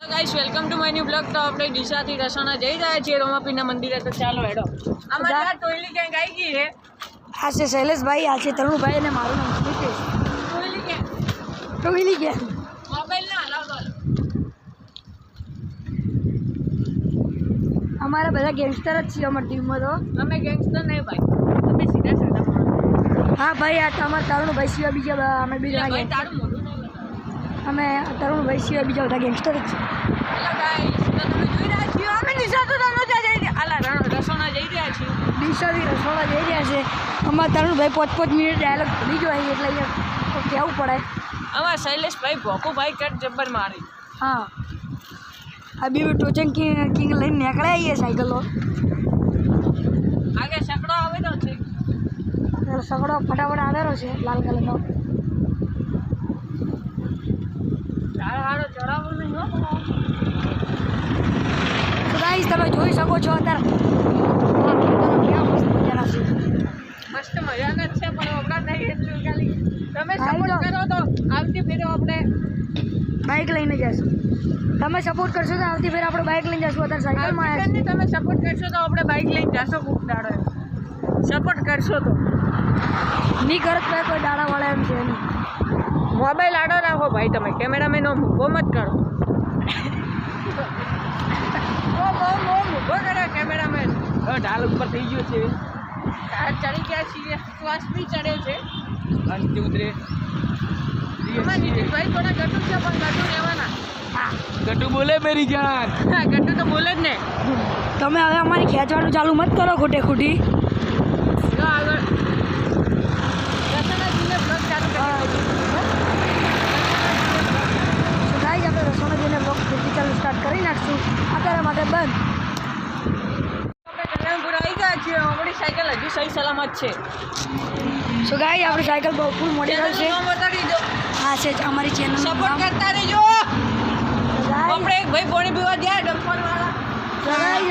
Guys welcome to my new blog તો આપણે ડીસાથી રસાણા જઈ રહ્યા છીએ રોમાપીના મંદિરે. તો ચાલો હેડો. અમારી આ ટોયલી ક્યાંક આવી ગઈ છે? આ છે શૈલેષભાઈ આ છે તરુણભાઈ અને મારું નામ સ્મિતેશ ટોયલી ક્યાં? ટોયલી મિલી મોબાઈલ ના હલાવ અમારા બધા ગેંગસ્ટર જ છીએ અમારી ટીમમાં તો. અમે ગેંગસ્ટર નહીં ભાઈ. તમે સીધા સાધા હા ભાઈ આ તો અમારા તરુણભાઈ સિવાય બીજા અમે બીજા તારું અમે તરુણભાઈ સિવાય બીજા બધા ગેંગસ્ટર જ ડીસાથી રસોડા જઈ રહ્યા છે. અમારા તરુણભાઈ પાંચ પાંચ મિનિટ ડાયલોગ ભૂલી જાય એટલે અહીંયા કહેવું પડે. અમારા શૈલેષભાઈ ભોકુભાઈ કટ જબ્બર મારી. હા. આ બી ટોચન કિંગ કિંગ લઈને નીકળ્યા આવીએ સાયકલો. આગે સકડો આવેલો છે. સગડો ફટાફટ આવેલો છે લાલ કલરનો હારો હારો ચડાવો નહીં હો તો ગાઈસ તમે જોઈ શકો છો અત્યારે મસ્ત મજાના જ છે પણ હમણાં નહીં એટલું ખાલી. તમે. સપોર્ટ કરો તો આવતી ફેરે આપણે બાઇક લઈને જશું તમે સપોર્ટ કરશો તો આવતી ફેર આપણે બાઇક લઈને જશું અત્યારે સાયકલમાં તમે સપોર્ટ કરશો તો આપણે બાઇક લઈને જશો ખૂબ દાડો સપોર્ટ કરશો તો. નહીં કરત કોઈ દાડાવાળા એમ છે નહીં. મોબાઈલ આડો રાખો ભાઈ તમે. કેમેરામેન નો મૂકો મત કરો. ઓમ ઓમ ઓમ ઊભો કરે કેમેરામેન. ઢાલ ઉપર થઈ ગયો છે. ચડી ગયા છીએ. શ્વાસ બી ચડે છે. અંતે ઉતરે. એમાં નીતિશભાઈ થોડા ગટુ છે પણ ગટુ લેવાના હા. ગટુ બોલે મેરી જાન હા ગટુ તો બોલે જ ને. તમે હવે અમારી ખેંચવાનું ચાલુ મત કરો ખોટે ખોટી જો આગળ રસનાજીને બ્લોગ ચાલુ કરી તો ગાઈસ આપણે રસોડા જઈને બ્લોગ ફરીથી ચાલુ સ્ટાર્ટ કરી નાખશું અત્યારે માટે બંધ. આપણે સાયકલ હજુ સહી સલામત છે. સો ગાઈસ આપણી સાયકલ બહુ ફૂલ મોડેલ છે આ છે અમારી ચેનલ સપોર્ટ કરતા રહેજો. આપણે એક ભાઈ પાણી પીવા ગયા ડમ્પર વાળા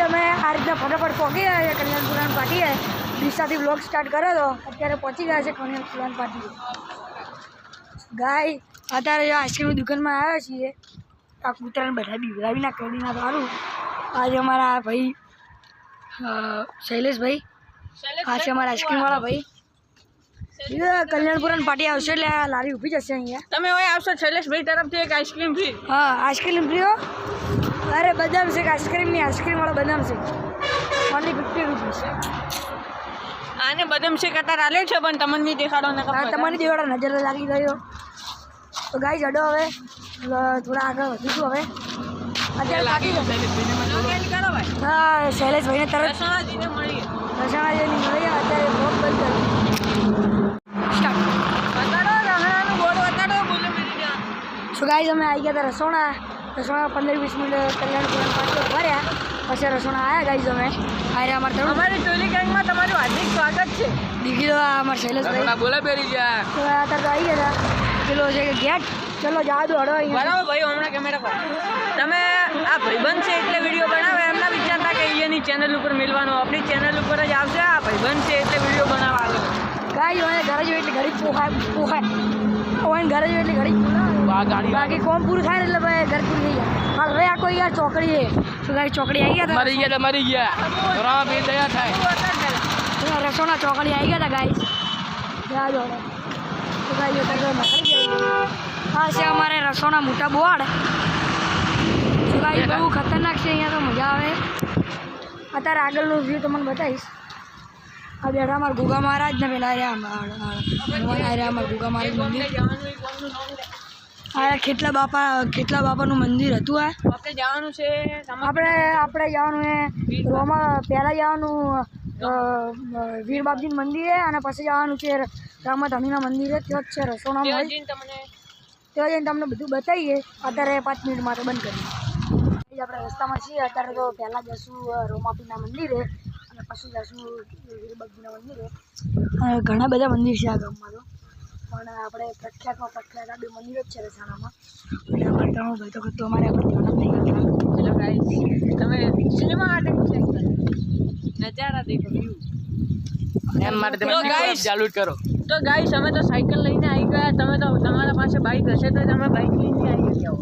અમે આ રીતના ફટાફટ પહોંચી ગયા છે કલ્યાણપુરાણ પાટીએ. ડીસાથી બ્લોગ સ્ટાર્ટ કર્યો હતો અત્યારે પહોંચી ગયા છે કલ્યાણપુરાણ પાટીએ ગાય અત્યારે આઈસ્ક્રીમની દુકાનમાં આવ્યા છીએ આ કૂતરાને બધા બીવડાવી ના કરી ના સારું. આજે અમારા ભાઈ શૈલેષભાઈ. આ છે અમારા આઈસ્ક્રીમવાળા ભાઈ. એ પાર્ટી પાટી આવશે એટલે આ લારી ઊભી જશે અહીંયા. તમે હવે આવશો શૈલેષભાઈ તરફથી એક આઈસ્ક્રીમ ફ્રી હા આઈસ્ક્રીમ ફ્રીઓ અરે બદામ છે આઈસ્ક્રીમની આઈસ્ક્રીમવાળો બદામ છે. ઓનલી ફિફ્ટી રૂપીસ આને બદામ છે અત્યારે આલે છે પણ તમને નહીં દેખાડો ને હા તમારી દેવાડા નજર લાગી ગયો. તો ગાઈ જડો હવે. થોડા આગળ વધીશું હવે. અત્યારે લાગી જશે હા શૈલેષભાઈને તરત રસોણાજીને મળીએ. રસાણા જેની મળી અત્યારે બ્લોગ બંધ કરી સ્ટાર્ટ બતાડો રહાણાનું બોર્ડ બતાડો બોલે મેરી જાન સો ગાઈઝ અમે આવી ગયા હતા રસોણા રસોણા પંદર વીસ મિનિટ કલ્યાણપુરા પાછળ ભર્યા. પછી રસોણા આવ્યા ગાઈઝ અમે. આરે અમારે તરુણ અમારી ટોલી ગેંગમાં તમારું હાર્દિક સ્વાગત છે. દીકરી અમારે આ અમારા શૈલેષભાઈ. બોલા પહેરી ગયા. અત્યારે તો આવી ગયા હતા. પેલો છે કે ગેટ. ચલો જાદુ દો હડો અહીંયા બરાબર ભાઈ હમણાં કેમેરા પર તમે આ ભાઈબંધ છે એટલે વીડિયો બનાવે. એમના વિચારતા કે એની ચેનલ ઉપર મિલવાનો. આપણી ચેનલ ઉપર જ આવશે આ ભાઈબંધ છે એટલે વીડિયો બનાવવા આવે ગાય હોય ઘરે જોઈએ એટલે જ પોખાય પોખાય. હોય ઘરે જોઈએ એટલે ઘડી. આ બાકી કોમ પૂરું થાય એટલે ભાઈ ઘર પૂરું થઈ જાય. હાલ હવે આ કોઈ યાર ચોકડી છે શું ગાડી ચોકડી આવી ગયા મરી ગયા મરી ગયા. બે તૈયાર થાય. રસોડા ચોકડી આવી ગયા હતા ગાય. જા દો તો ગાય હા છે અમારે રસોડા મોટા બોર્ડ ગાય બહુ ખતરનાક છે અહીંયા તો મજા આવે. અત્યારે આગળનું વ્યૂ તમને બતાવીશ. આ બેઠા અમારા ગુગા મહારાજ ને પેલા રહ્યા અમારા ગુગા મહારાજ મંદિર. આ ખેટલા બાપા ખેટલા બાપાનું મંદિર હતું આ? આપણે જવાનું છે આપણે આપણે જવાનું એ રોમાં પહેલાં જવાનું વીર બાપજીનું મંદિરે અને પછી જવાનું છે રામા ધણીના મંદિરે ત્યાં જ છે તમને ત્યાં જઈને તમને બધું બતાવીએ. અત્યારે પાંચ મિનિટ માટે બંધ કરીએ એ આપણે રસ્તામાં છીએ. અત્યારે તો પહેલાં જશું રોમાપીના મંદિરે અને પછી જશું વીરબગીના મંદિરે. ઘણા બધા મંદિર છે આ ગામમાં તો. પણ આપણે પ્રખ્યાતમાં પ્રખ્યાત આ બે મંદિર જ છે રસાણામાં. અને અમારે ત્રણ ભાઈ તો કીધું અમારે આપણે ધ્યાન જ નહીં તમે સિનેમા માટે નજારા દેખો વ્યૂ એમ માટે તમે ચાલુ કરો. તો ગાઈસ અમે તો સાયકલ લઈને આવી ગયા. તમે તો તમારા પાસે બાઇક હશે તો તમે બાઇક લઈને આવી જાઓ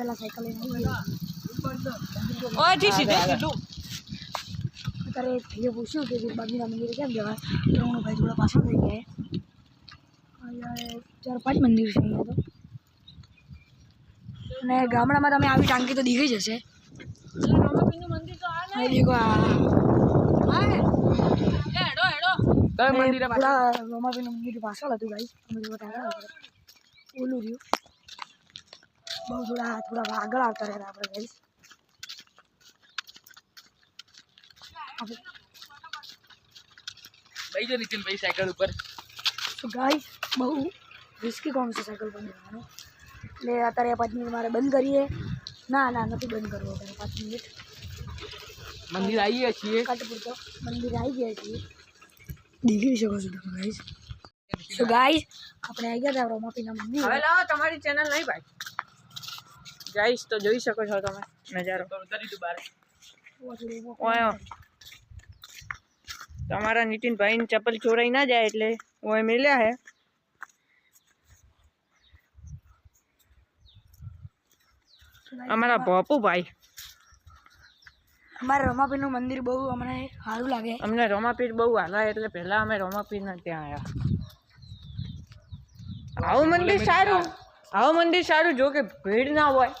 પહેલાં સાયકલ લઈને અત્યારે ભાઈએ પૂછ્યું કે બાજુના મંદિરે કેમ જવાય? તો હું ભાઈ થોડા પાછળ થઈ ગયા ચાર પાંચ મંદિર છે અહીંયા તો. અને ગામડામાં તમે આવી ટાંકી તો દેખાઈ જશે આ દેખો આ. મંદિરે પાછળ? થોડા રોમાપીનું મંદિર પાછળ હતું ભાઈ જોવા ઓલું રહ્યું. બહુ થોડા થોડા આગળ આવતા રહ્યા આપણે ભાઈ જાઓ નીતિનભાઈ સાયકલ ઉપર. તો ગાઈસ બહુ રિસ્કી કામ છે સાયકલ પર જવાનું એટલે અત્યારે પાંચ મિનિટ મારે બંધ કરીએ. ના ના નથી બંધ કરવો અત્યારે પાંચ મિનિટ. મંદિર આવીએ છીએ. કાટ પૂરતો મંદિર આવી ગયા છીએ. દેખી શકો છો તમે ગાઈસ તો ગાઈસ આપણે આવી ગયા હતા રોમાપીના મંદિર હવે લાવો તમારી ચેનલ નહીં ભાઈ. ગાઈસ તો જોઈ શકો છો તમે નજારો. ઉતારી દઉં બાર ઓય. તમારા નીતિનભાઈ ચપ્પલ ચોરાઈ ના જાય એટલે ઓય મેલ્યા હે. અમારા બાપુ ભાઈ અમારે રમાપીરનું મંદિર બહુ અમને સારું લાગે. અમને રોમાપીર બહુ હાલા એટલે પહેલા અમે રોમાપીર ના ત્યાં આવ્યા આવું મંદિર સારું. આવું મંદિર સારું જો કે ભીડ ના હોય.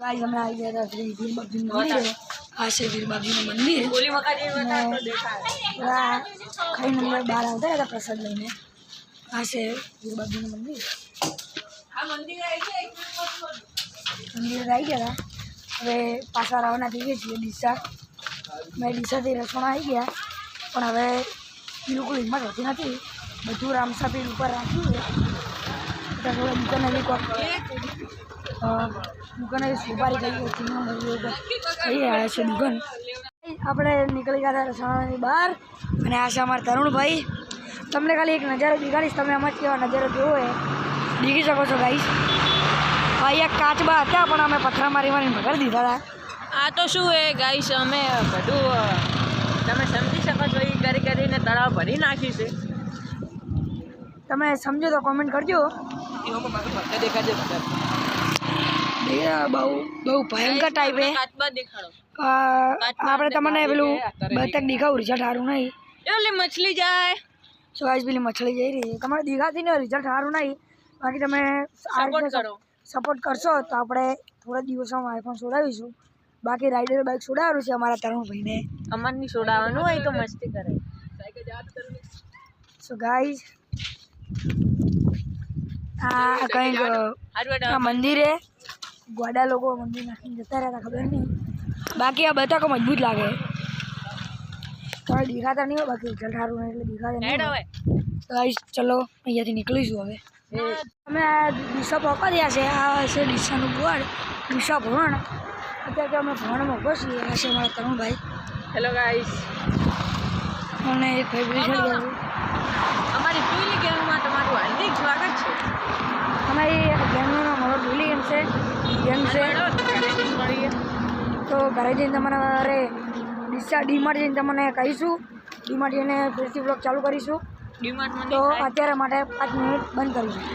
ગાઈસ અમે આવી ગયા હતા શ્રી વીરબાપજીનું મંદિર. આ છે વીરબાપજીનું મંદિર. ગોલી નંબર બહાર આવતા હતા પ્રસાદ લઈને. આ છે વીરબાપજીનું મંદિર આ મંદિર આવી જાય મંદિર આવી ગયા હવે પાછા રવાના થઈ ગયા છીએ ડીસા. મેં ડીસાથી રસોણા આવી ગયા, પણ હવે બિલકુલ હિંમત હોતી નથી. બધું રામસાપીર ઉપર રાખ્યું છે. દુકાને બી કોક દુકાને સુપારી થઈ ગઈ થઈ છે દુકાન. આપણે નીકળી ગયા હતા રસોડાની બહાર, અને આ છે અમારા તરુણભાઈ. તમને ખાલી એક નજારો દેખાડીશ, તમે આમાં કેવા નજારો જોવો એ દેખી શકો છો ગાઈશ અહીંયા કાચબા હતા પણ અમે પથ્થર મારી મારીને ભગાડી દીધા હતા. આ તો શું એ ગાઈસ અમે બધું અ, તમે સમજી શકો છો એ કરી કરીને તળાવ ભરી નાખ્યું છે. તમે સમજો તો કોમેન્ટ કરજો. દેખાડજે બધા. એ બહુ બહુ ભયંકર ટાઈપ છે કાચબા દેખાડો. અ, આપણે તમને પેલું બતક દેખાવું રિઝલ્ટ સારું નહીં. એટલે મછલી જાય. સો ગાઈસ પેલી મછલી જઈ રહી છે. તમારે દેખાતી ને રિઝલ્ટ સારું નહીં. બાકી તમે સપોર્ટ કરો. સપોર્ટ કરશો તો આપણે થોડા દિવસોમાં આઈફોન છોડાવીશું. બાકી રાઈડર બાઇક છોડાવવાનું છે અમારા તરુણભાઈને. અમારની છોડાવવાનું હોય તો મસ્તી કરે. સો ગાઈઝ આ કંઈક આ મંદિરે ગોડા લોકો મંદિર નાખીને જતા રહ્યા ખબર નહીં. બાકી આ બતકો મજબૂત લાગે. થોડા દેખાતા નહીં હોય બાકી જલઠારું એટલે દેખાતા નહીં હેડ હોય. ચલો અહીંયાથી નીકળીશું હવે. અમે પહોંચવા રહ્યા છે. આ છે દિશાનું બોર્ડ દિશા ભવન અત્યારે અમે ભવનમાં ઊભો છીએ આ છે અમારા તરુણભાઈ હેલો ગાઈસ અને એક ભાઈ છે. અમારી ટુલી ગેમમાં તમારું હાર્દિક સ્વાગત છે. અમારી ગેમનું નામ અમારો ટુલી ગેમ છે. ગેમ છે. તો ઘરે જઈને તમારે દિશા ડીમાર્ટ જઈને તમને કહીશું. ડીમાર્ટ જઈને ફરીથી બ્લોગ ચાલુ કરીશું. તો અત્યારે માટે પાંચ મિનિટ બંધ કરીશું